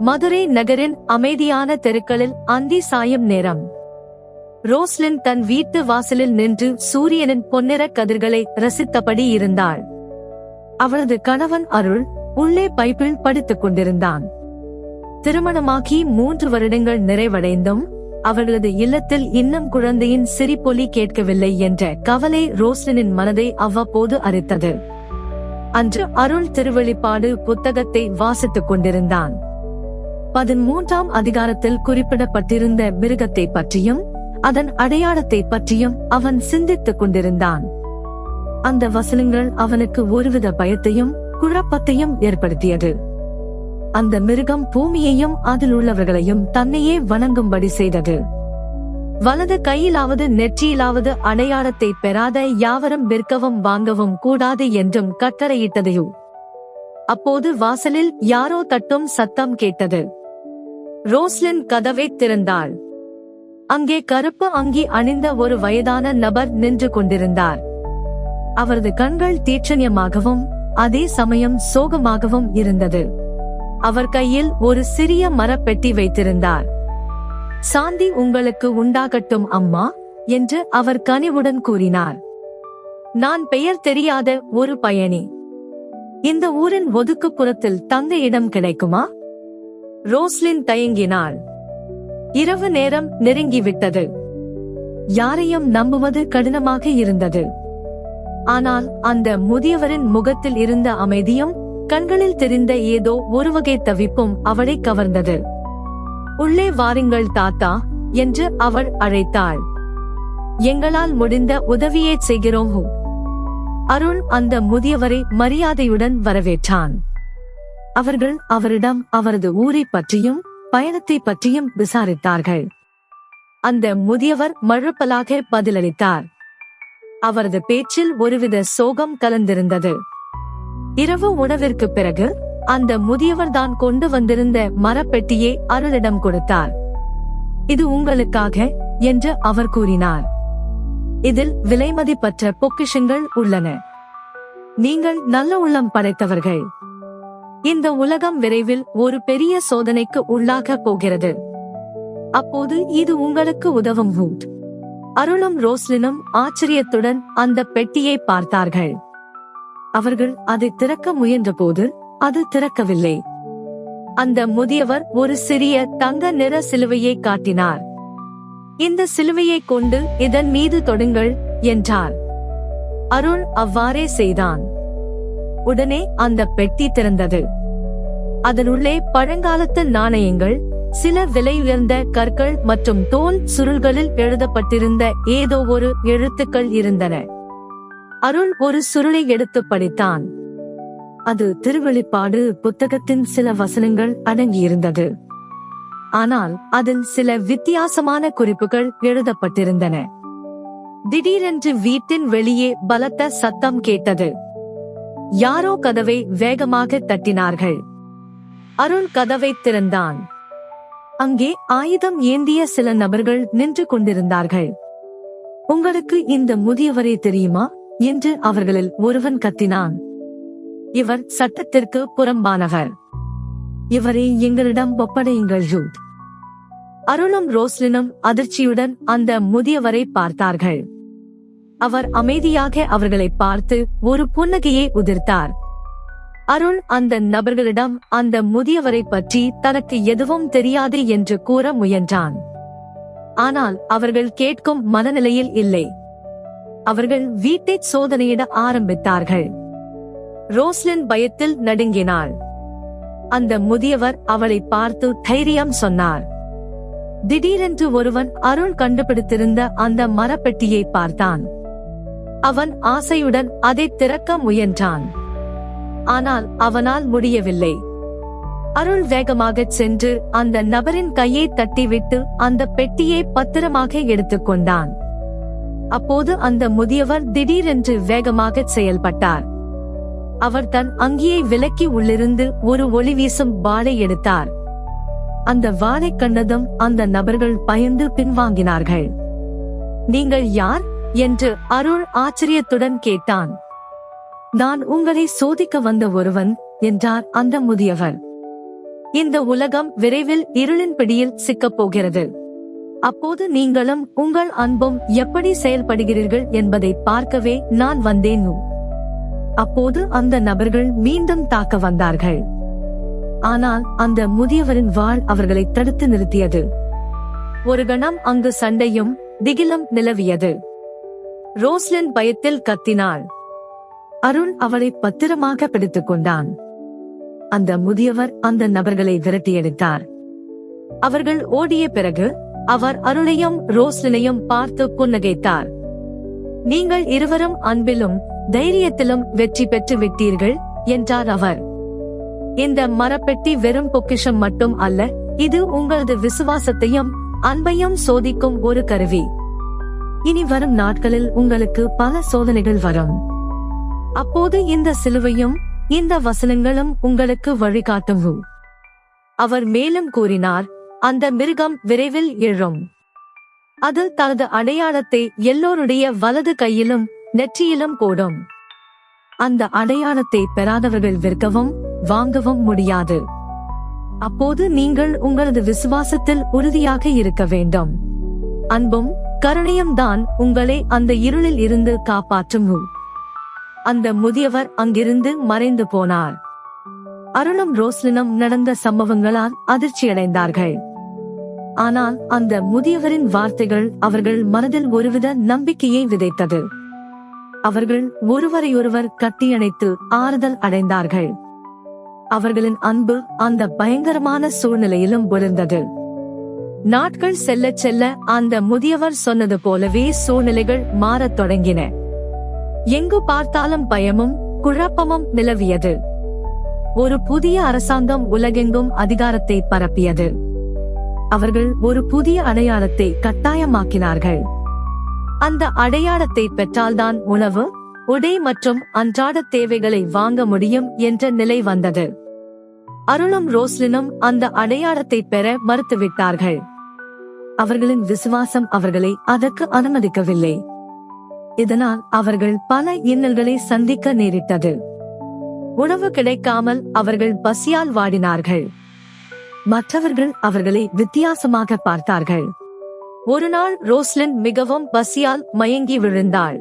மதுரை நகரின் அமைதியான தெருக்களில் அந்தி சாயும் நேரம். ரோஸ்லின் தன் வீட்டு வாசலில் நின்று சூரியனின் பொன்னிற கதிர்களை ரசித்தபடி இருந்தாள். அவளது கணவன் அருள் உள்ளே பைப்பில் படித்துக் கொண்டிருந்தான். திருமணமாகி மூன்று வருடங்கள் நிறைவடைந்தும் அவர்களது இல்லத்தில் இன்னும் குழந்தையின் சிரிப்பொலி கேட்கவில்லை என்ற கவலை ரோஸ்லினின் மனதை அவ்வப்போது அரித்தது. அன்று அருள் திருவெளிப்பாடு புத்தகத்தை வாசித்துக் கொண்டிருந்தான். பதிமூன்றாம் அதிகாரத்தில் குறிப்பிடப்பட்டிருந்த மிருகத்தை பற்றியும் அதன் அடையாளத்தை பற்றியும் அவன் சிந்தித்துக் கொண்டிருந்தான். அந்த வசனங்கள் அவனுக்கு ஒருவித பயத்தையும் குழப்பத்தையும் ஏற்படுத்தியது. அந்த மிருகம் பூமியையும் அதில் உள்ளவர்களையும் தன்னையே வணங்கும்படி செய்தது. வலது கையிலாவது நெற்றியிலாவது அடையாளத்தை பெறாத யாவரும் விற்கவும் வாங்கவும் கூடாது என்றும் கட்டளையிட்டதையோ. அப்போது வாசலில் யாரோ தட்டும் சத்தம் கேட்டது. ரோஸ்லின் கதவை திறந்தாள். அங்கே கருப்பு அங்கி அணிந்த ஒரு வயதான நபர் நின்று கொண்டிருந்தார். அவரது கண்கள் தீட்சண்யமாகவும் அதே சமயம் சோகமாகவும் இருந்தது. அவர் கையில் ஒரு சிறிய மரப்பெட்டி வைத்திருந்தார். சாந்தி உங்களுக்கு உண்டாகட்டும் அம்மா என்று அவர் கனிவுடன் கூறினார். நான் பெயர் தெரியாத ஒரு பயணி. இந்த ஊரின் ஒதுக்குப்புறத்தில் தங்க இடம் கிடைக்குமா? ரோஸ்லின் தயங்கினாள். இரவு நேரம் நெருங்கிவிட்டது. யாரையும் நம்புவது கடினமாக இருந்தது. ஆனால் அந்த முதியவரின் முகத்தில் இருந்த அமைதியும் கண்களில் தெரிந்த ஏதோ ஒரு வகை தவிப்பும் அவளை கவர்ந்தது. உள்ளே வாருங்கள் தாத்தா என்று அவள் அழைத்தாள். எங்களால் முடிந்த உதவியை செய்கிறோம் அருண் அருள் அந்த முதியவரை மரியாதையுடன் வரவேற்றான். அவர்கள் அவரிடம் அவரது ஊரை பற்றியும் பயணத்தை பற்றியும் விசாரித்தார்கள். அந்த முதியவர் மழுப்பலாக பதிலளித்தார். அவரது பேச்சில் ஒருவித சோகம் கலந்திருந்தது. இரவு உணவிற்கு பிறகு அந்த முதியவர் தான் கொண்டு வந்திருந்த மரப்பெட்டியை அருளிடம் கொடுத்தார். இது உங்களுக்காக என்று அவர் கூறினார். இதில் விலைமதிப்பற்ற பொக்கிஷங்கள் உள்ளன. நீங்கள் நல்ல உள்ளம் படைத்தவர்கள். இந்த உலகம் விரைவில் ஒரு பெரிய சோதனைக்கு உள்ளாக போகிறது. அப்போது இது உங்களுக்கு உதவும் அருளும் ரோஸ்லினும் ஆச்சரியத்துடன் அந்த பெட்டியை பார்த்தார்கள். அவர்கள் அதை திறக்க முயன்றபோது அது திறக்கவில்லை. அந்த முதியவர் ஒரு சிறிய தங்க நிற சிலுவையை காட்டினார். இந்த சிலுவையை கொண்டு இதன் மீது தொடுங்கள் என்றார். அருள் அவ்வாறே செய்தான். உடனே அந்த பெட்டி திறந்தது. அதனுள்ளே பழங்காலத்து நாணயங்கள் சில விலையுயர்ந்த கற்கள் மற்றும் தோல் சுருள்களில் எழுதப்பட்டிருந்த ஏதோ ஒரு எழுத்துக்கள் இருந்தன. அருள் ஒரு சுருளை எடுத்து படித்தான். அது திருவெளிப்பாடு புத்தகத்தின் சில வசனங்கள் அடங்கியிருந்தது. ஆனால் அதில் சில வித்தியாசமான குறிப்புகள் எழுதப்பட்டிருந்தன. திடீரென்று வீட்டின் வெளியே பலத்த சத்தம் கேட்டது. யாரோ கதவை வேகமாக தட்டினார்கள். அருள் கதவை திறந்தான். அங்கே ஆயுதம் ஏந்திய சில நபர்கள் நின்று கொண்டிருந்தார்கள். உங்களுக்கு இந்த முதியவரை தெரியுமா? என்று அவர்களில் ஒருவன் கத்தினான். இவர் சட்டத்திற்கு புறம்பானவர். இவரை எங்களிடம் ஒப்படையுங்கள் யூத் அருளும் ரோஸ்லினும் அதிர்ச்சியுடன் அந்த முதியவரை பார்த்தார்கள். அவர் அமைதியாக அவர்களை பார்த்து ஒரு புன்னகையை உதிர்த்தார். அருள் அந்த நபர்களிடம் அந்த முதியவரை பற்றி தனக்கு எதுவும் தெரியாது என்று கூற முயன்றான். ஆனால் அவர்கள் கேட்கும் மனநிலையில் இல்லை. அவர்கள் வீட்டை சோதனையிட ஆரம்பித்தார்கள். ரோஸ்லின் பயத்தில் நடுங்கினாள். அந்த முதியவர் அவளை பார்த்து தைரியம் சொன்னார். திடீரென்று ஒருவன் அருள் கண்டுபிடித்திருந்த அந்த மரப்பெட்டியை பார்த்தான். அவன் ஆசையுடன் அதை திறக்க முயன்றான். ஆனால் அவனால் முடியவில்லை. அருள் வேகமாகச் சென்று அந்த நபரின் கையை தட்டிவிட்டு அந்த பெட்டியை பத்திரமாக எடுத்துக்கொண்டான் அப்போது அந்த முதியவர் திடீரென்று வேகமாகச் செயல்பட்டார். அவர் தன் அங்கியை விலக்கி உள்ளிருந்து ஒரு ஒளி வீசும் வாளை எடுத்தார். அந்த வாளை கண்டதும் அந்த நபர்கள் பயந்து பின்வாங்கினார்கள். நீங்கள் யார்? என்று அருள் ஆச்சரியத்துடன் கேட்டான். நான் உங்களை சோதிக்க வந்த ஒருவன் என்றார் அந்த முதியவர். இந்த உலகம் விரைவில் இருளின் பிடியில் சிக்கப் போகிறது. அப்போது நீங்களும் உங்கள் அன்பும் எப்படி செயல்படுகிறீர்கள் என்பதை பார்க்கவே நான் வந்தேன். அப்போது அந்த நபர்கள் மீண்டும் தாக்க வந்தார்கள். ஆனால் அந்த முதியவரின் வாழ் அவர்களை தடுத்து நிறுத்தியது. ஒரு கணம் அங்கு சண்டையும் திகிலும் நிலவியது. ரோஸ்லின் பயத்தில் கத்தினாள். அருண் அவளை பத்திரமாக பிடித்துக் கொண்டான். அந்த முதியவர் அந்த நபர்களை விரட்டியடித்தார் அவர்கள் ஓடிய பிறகு அவர் அருளையும் ரோஸ்லினையும் பார்த்து புன்னகைத்தார். நீங்கள் இருவரும் அன்பிலும் தைரியத்திலும் வெற்றி பெற்று விட்டீர்கள் என்றார் அவர். இந்த மரப்பெட்டி வெறும் பொக்கிஷம் மட்டும் அல்ல இது உங்களது விசுவாசத்தையும் அன்பையும் சோதிக்கும் ஒரு கருவி. இனி வரும் நாட்களில் உங்களுக்கு பல சோதனைகள் வரும். அப்போது இந்த சிலுவையும் இந்த வசனங்களும் உங்களுக்கு வழிகாட்டும் அவர் மேலும் கூறினார் அந்த மிருகம் விரைவில் எழும். அது தனது அடையாளத்தை எல்லோருடைய வலது கையிலும் நெற்றியிலும் போடும். அந்த அடையாளத்தை பெறாதவர்கள் விற்கவும் வாங்கவும் முடியாது. அப்போது நீங்கள் உங்களது விசுவாசத்தில் உறுதியாக இருக்க வேண்டும். அன்பும் கருணையும்தான் உங்களை அந்த இருளில் இருந்து காப்பாற்றும் அந்த முதியவர் அங்கிருந்து மறைந்து போனார். அருளும் ரோஸ்லினும் நடந்த சம்பவங்களால் அதிர்ச்சியடைந்தார்கள். ஆனால் அந்த முதியவரின் வார்த்தைகள் அவர்கள் மனதில் ஒருவித நம்பிக்கையை விதைத்தது. அவர்கள் ஒருவரையொருவர் கட்டியணைத்து ஆறுதல் அடைந்தார்கள். அவர்களின் அன்பு அந்த பயங்கரமான சூழ்நிலையிலும் ஒளிர்ந்தது நாட்கள் செல்ல செல்ல அந்த முதியவர் சொன்னது போலவே சூழ்நிலைகள் மாறத் தொடங்கின. எங்கு பார்த்தாலும் பயமும் குழப்பமும் நிலவியது. ஒரு புதிய அரசாங்கம் உலகெங்கும் அதிகாரத்தை பரப்பியது. அவர்கள் ஒரு புதிய அடையாளத்தை கட்டாயமாக்கினார்கள். அந்த அடையாளத்தை பெற்றால்தான் உணவு உடை மற்றும் அன்றாட தேவைகளை வாங்க முடியும் என்ற நிலை வந்தது. அருளும் ரோஸ்லினும் அந்த அடையாளத்தை பெற மறுத்துவிட்டார்கள். அவர்களின் விசுவாசம் அவர்களை அதற்கு அனுமதிக்கவில்லை. இதனால் அவர்கள் பல இன்னல்களை சந்திக்க நேரிட்டது. உணவு கிடைக்காமல் அவர்கள் பசியால் வாடினார்கள். மற்றவர்கள் அவர்களை வித்தியாசமாக பார்த்தார்கள். ஒரு நாள் ரோஸ்லின் மிகவும் பசியால் மயங்கி விழுந்தாள்.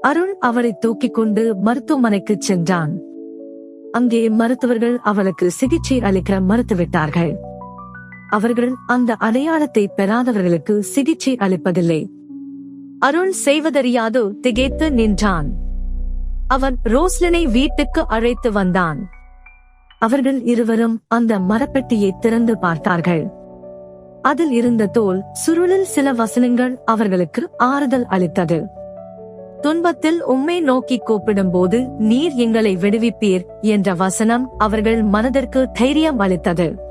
அருண் அவளை தூக்கிக் கொண்டு மருத்துவமனைக்கு சென்றான். அங்கே மருத்துவர்கள் அவளுக்கு சிகிச்சை அளிக்க மறுத்துவிட்டார்கள். அவர்கள் அந்த அடையாளத்தை பெறாதவர்களுக்கு சிகிச்சை அளிப்பதில்லை. அருண் செய்வதறியாது திகைத்து நின்றான். அவன் ரோஸ்லினை வீட்டுக்கு அழைத்து வந்தான். அவர்கள் இருவரும் அந்த மரப்பெட்டியை திறந்து பார்த்தார்கள். அதில் இருந்த தோல் சுருளில் சில வசனங்கள் அவர்களுக்கு ஆறுதல் அளித்தது. துன்பத்தில் உம்மை நோக்கி கூப்பிடும்போது நீர் எங்களை விடுவிப்பீர் என்ற வசனம் அவர்கள் மனதிற்கு தைரியம் அளித்தது.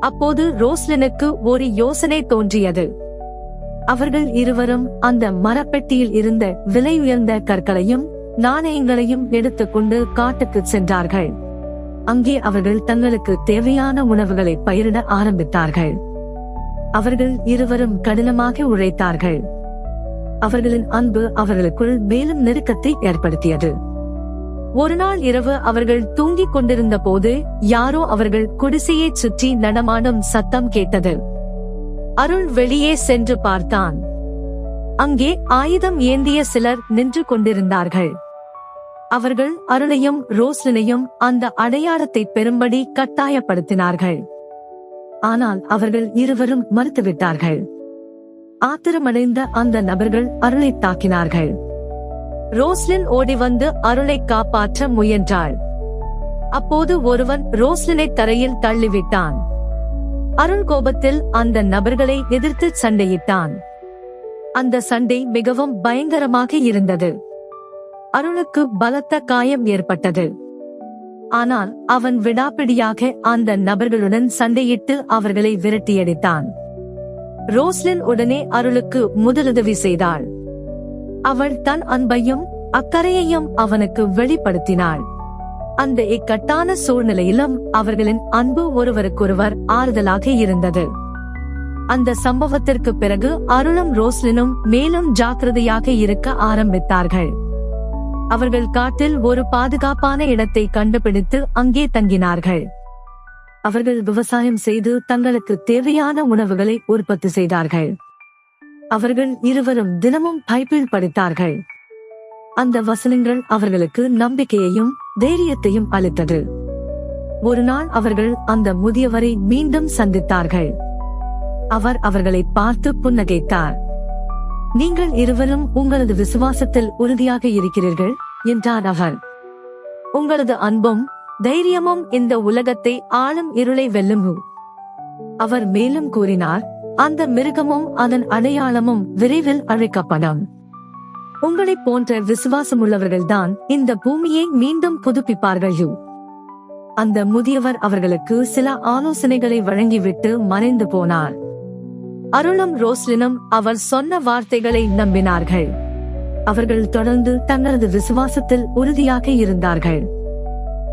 அப்போது ரோஸ்லினுக்கு ஒரு யோசனை தோன்றியது. அவர்கள் இருவரும் அந்த மரப்பெட்டியில் இருந்த விலை உயர்ந்த கற்களையும் நாணயங்களையும் எடுத்துக்கொண்டு காட்டுக்கு சென்றார்கள். அங்கே அவர்கள் தங்களுக்கு தேவையான உணவுகளை பயிரிட ஆரம்பித்தார்கள். அவர்கள் இருவரும் கடினமாக உழைத்தார்கள். அவர்களின் அன்பு அவர்களுக்குள் மேலும் நெருக்கத்தை ஏற்படுத்தியது. ஒரு நாள் இரவு அவர்கள் தூங்கிக் கொண்டிருந்த போது யாரோ அவர்கள் குடிசையைச் சுற்றி நடமாடும் சத்தம் கேட்டது. அருள் வெளியே சென்று பார்த்தான். அங்கே ஆயுதம் ஏந்திய சிலர் நின்று கொண்டிருந்தார்கள். அவர்கள் அருளையும் ரோஸ்லினையும் அந்த அடையாளத்தை பெறும்படி கட்டாயப்படுத்தினார்கள். ஆனால் அவர்கள் இருவரும் மறுத்துவிட்டார்கள். ஆத்திரமடைந்த அந்த நபர்கள் அருளை தாக்கினார்கள். ரோஸ்லின் ஓடி வந்து அருளை காப்பாற்ற முயன்றாள். அப்போது ஒருவன் ரோஸ்லினை தரையில் தள்ளிவிட்டான். அருண் கோபத்தில் அந்த நபர்களை எதிர்த்து சண்டையிட்டான். அந்த சண்டை மிகவும் பயங்கரமாக இருந்தது. அருணுக்கு பலத்த காயம் ஏற்பட்டது. ஆனால் அவன் விடாப்பிடியாக அந்த நபர்களுடன் சண்டையிட்டு அவர்களை விரட்டியடித்தான். ரோஸ்லின் உடனே அருளுக்கு முதலுதவி செய்தாள். அவள் தன் அன்பையும் அக்கறையையும் அவனுக்கு வெளிப்படுத்தினாள். அந்த இக்கட்டான சூழ்நிலையிலும் அவர்களின் அன்பு ஒருவருக்கொருவர் ஆறுதலாக இருந்தது. அந்த சம்பவத்திற்கு பிறகு அருளும் ரோஸ்லினும் மேலும் ஜாக்கிரதையாக இருக்க ஆரம்பித்தார்கள். அவர்கள் காட்டில் ஒரு பாதுகாப்பான இடத்தை கண்டுபிடித்து அங்கே தங்கினார்கள். அவர்கள் விவசாயம் செய்து தங்களுக்கு தேவையான உணவுகளை உற்பத்தி செய்தார்கள். அவர்கள் இருவரும் தினமும் பைபிள் படித்தார்கள். அந்த வசனங்கள் அவர்களுக்கு நம்பிக்கையையும் தைரியத்தையும் அளித்தது. ஒரு நாள் அவர்கள் அந்த முதியவரை மீண்டும் சந்தித்தார்கள். அவர் அவர்களை பார்த்து புன்னகைத்தார். நீங்கள் இருவரும் உங்களது விசுவாசத்தில் உறுதியாக இருக்கிறீர்கள் என்றார் அவர். உங்களது அன்பும் தைரியமும் இந்த உலகத்தை ஆளும் இருளை வெல்லும் அவர் மேலும் கூறினார். அந்த மிருகமும் அதன் அடையாளமும் விரைவில் அழைக்கப்படும். உங்களைப் போன்ற விசுவாசமுள்ளவர்கள்தான் இந்த பூமியை மீண்டும் புதுப்பிப்பார்கள் அந்த முதியவர் அவர்களுக்கு சில ஆலோசனைகளை வழங்கிவிட்டு மறைந்து போனார். அருளும் ரோஸ்லினும் அவர் சொன்ன வார்த்தைகளை நம்பினார்கள். அவர்கள் தொடர்ந்து தங்களது விசுவாசத்தில் உறுதியாக இருந்தார்கள்.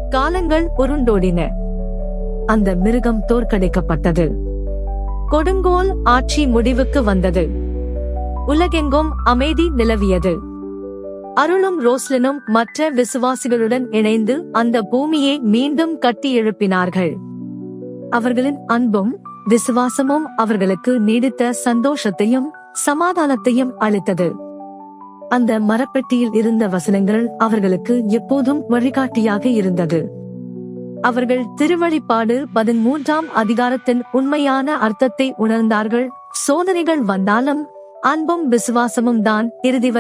காலங்கள் உருண்டோடின. அந்த மிருகம் தோற்கடிக்கப்பட்டது. கொடுங்கோல் ஆட்சி முடிவுக்கு வந்தது. உலகெங்கும் அமைதி நிலவியது. அருளும் ரோஸ்லினும் மற்ற விசுவாசிகளுடன் இணைந்து அந்த பூமியை மீண்டும் கட்டி எழுப்பினார்கள். அவர்களின் அன்பும் விசுவாசமும் அவர்களுக்கு நீடித்த சந்தோஷத்தையும் சமாதானத்தையும் அளித்தது. அந்த மரப்பெட்டியில் இருந்த வசனங்கள் அவர்களுக்கு எப்போதும் வழிகாட்டியாக இருந்தது. அவர்கள் திருவழிப்பாடு பதிமூன்றாம் அதிகாரத்தின் உண்மையான அர்த்தத்தை உணர்ந்தார்கள். சோதனைகள் வந்தாலும் அன்பும் விசுவாசமும் தான் இறுதி வரை